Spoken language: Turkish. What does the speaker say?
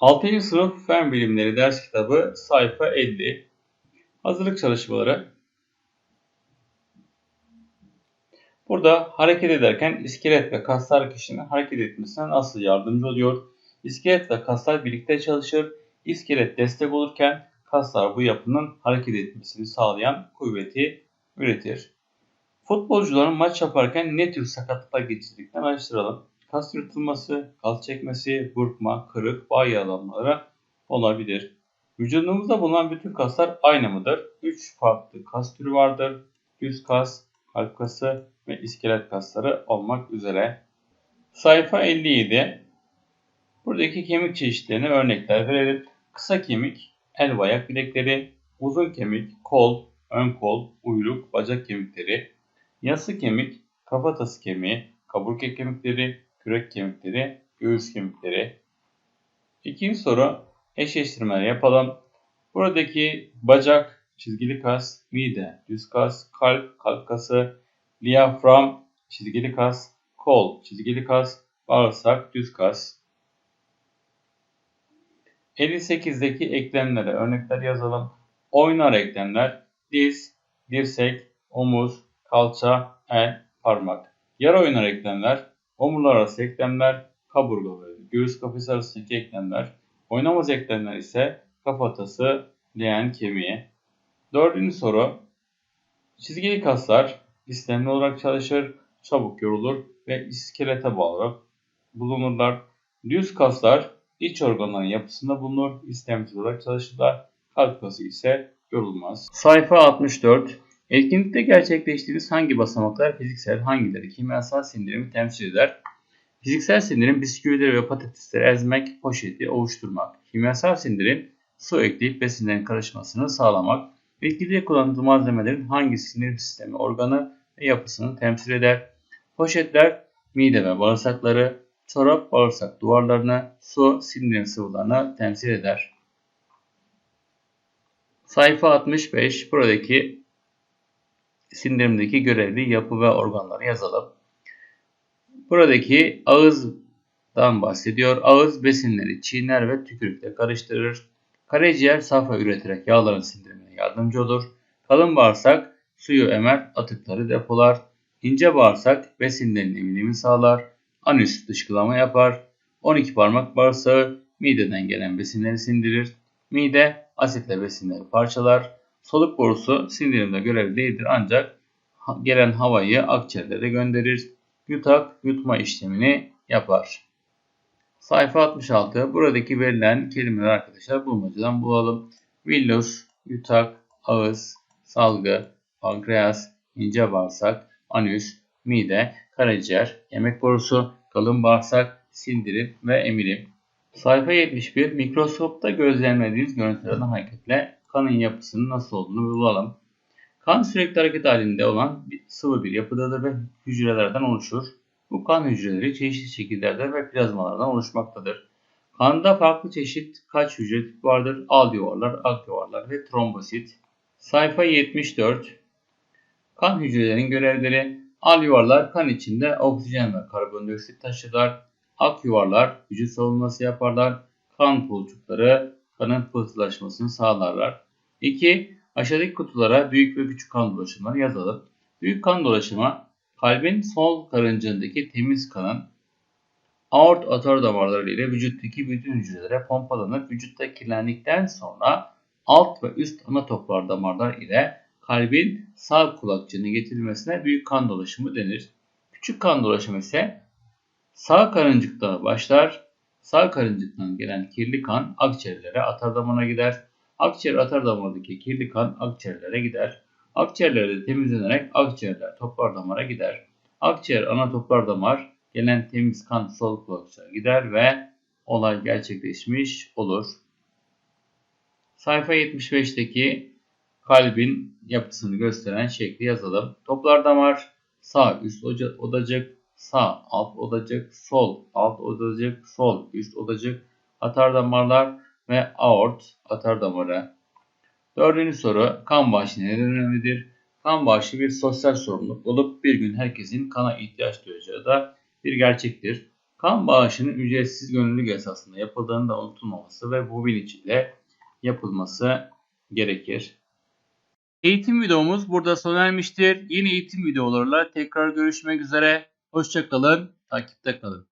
6. sınıf Fen Bilimleri ders kitabı sayfa 50. Hazırlık çalışmaları. Burada hareket ederken iskelet ve kaslar kişinin hareket etmesine nasıl yardımcı oluyor? İskelet ve kaslar birlikte çalışır. İskelet destek olurken kaslar bu yapının hareket etmesini sağlayan kuvveti üretir. Futbolcuların maç yaparken ne tür sakatlıklar geçirdiklerini araştıralım. Kas yırtılması, kas çekmesi, burkma, kırık, bağ yaralanmaları olabilir. Vücudumuzda bulunan bütün kaslar aynı mıdır? 3 farklı kas türü vardır. Düz kas, kalp kası ve iskelet kasları olmak üzere. Sayfa 57. Buradaki kemik çeşitlerine örnekler verelim. Kısa kemik, el ve ayak bilekleri, uzun kemik, kol, ön kol, uyluk, bacak kemikleri, yası kemik, kafatası kemiği, kaburga kemikleri, kürek kemikleri, göğüs kemikleri. İkinci soru eşleştirmeler yapalım. Buradaki bacak, çizgili kas, mide, düz kas, kalp, kalp kası, diyafram, çizgili kas, kol, çizgili kas, bağırsak, düz kas. 58'deki eklemlere örnekler yazalım. Oynar eklemler, diz, dirsek, omuz, kalça, el, parmak. Yarı oynar eklemler, omurlar arası eklemler, kaburga göğüs kafesi arasındaki eklemler. Oynamaz eklemler ise kafatası, leğen kemiği. Dördüncü soru. Çizgili kaslar istemli olarak çalışır, çabuk yorulur ve iskelete bağlı bulunurlar. Düz kaslar iç organların yapısında bulunur, istemsiz olarak çalışırlar. Kalp kası ise yorulmaz. Sayfa 64. Etkinlikte gerçekleştiğiniz hangi basamaklar fiziksel, hangileri kimyasal sindirimi temsil eder? Fiziksel sindirim bisküvileri ve patatesleri ezmek, poşeti ovuşturmak. Kimyasal sindirim su ekleyip besinlerin karışmasını sağlamak. Bitkide kullanılan malzemelerin hangi sindirim sistemi, organı ve yapısını temsil eder? Poşetler mide ve bağırsakları, çorap bağırsak duvarlarını, su sindirim sıvılarını temsil eder. Sayfa 65 buradaki sindirimdeki görevli yapı ve organları yazalım. Buradaki ağızdan bahsediyor. Ağız besinleri çiğner ve tükürükle karıştırır. Karaciğer safra üreterek yağların sindirimine yardımcı olur. Kalın bağırsak suyu emer, atıkları depolar. İnce bağırsak besinlerin emilimini sağlar. Anüs dışkılama yapar. 12 parmak bağırsağı mideden gelen besinleri sindirir. Mide asitle besinleri parçalar. Soluk borusu sindirimde görevli değildir ancak gelen havayı akciğerlere gönderir. Yutak yutma işlemini yapar. Sayfa 66. Buradaki verilen kelimeler arkadaşlar bulmacadan bulalım. Villus, yutak, ağız, salgı, pankreas, ince bağırsak, anüs, mide, karaciğer, yemek borusu, kalın bağırsak, sindirim ve emilim. Sayfa 71. Mikroskopta gözlemlediğiniz görüntülerden hareketle kanın yapısının nasıl olduğunu bulalım. Kan sürekli hareket halinde olan sıvı bir yapıdadır ve hücrelerden oluşur. Bu kan hücreleri çeşitli şekillerde ve plazmalardan oluşmaktadır. Kanda farklı çeşit kaç hücre tipi vardır? Alveolar, alveolar ve trombosit. Sayfa 74. Kan hücrelerin görevleri Alveolar kan içinde oksijen ve karbondioksit taşırlar. Akyuvarlar vücut savunması yaparlar. Kan pulcukları kanın pıhtılaşmasını sağlarlar. 2. Aşağıdaki kutulara büyük ve küçük kan dolaşımları yazalım. Büyük kan dolaşımı kalbin sol karıncığındaki temiz kanın aort atar damarları ile vücuttaki bütün hücrelere pompalanıp vücutta kirlendikten sonra alt ve üst ana toplar damarlar ile kalbin sağ kulakçığına getirilmesine büyük kan dolaşımı denir. Küçük kan dolaşımı ise sağ karıncıkta başlar. Sağ karıncıktan gelen kirli kan akciğerlere atar damarına gider. Akciğer atar damarındaki kirli kan akciğerlere gider. Akciğerlerde temizlenerek akciğerler toplar damara gider. Akciğer ana toplar damar gelen temiz kan sol kulakçığa gider ve olay gerçekleşmiş olur. Sayfa 75'teki kalbin yapısını gösteren şekli yazalım. Toplar damar sağ üst odacık, sağ alt odacık, sol alt odacık, sol üst odacık, atar damarlar ve aort atar damarı. Dördüncü soru kan bağışı neden önemlidir? Kan bağışı bir sosyal sorumluluk olup bir gün herkesin kana ihtiyaç duyacağı da bir gerçektir. Kan bağışının ücretsiz gönüllülük esasında yapıldığını da unutulmaması ve bu bilinçle yapılması gerekir. Eğitim videomuz burada sona ermiştir. Yeni eğitim videolarıyla tekrar görüşmek üzere. Hoşçakalın, takipte kalın.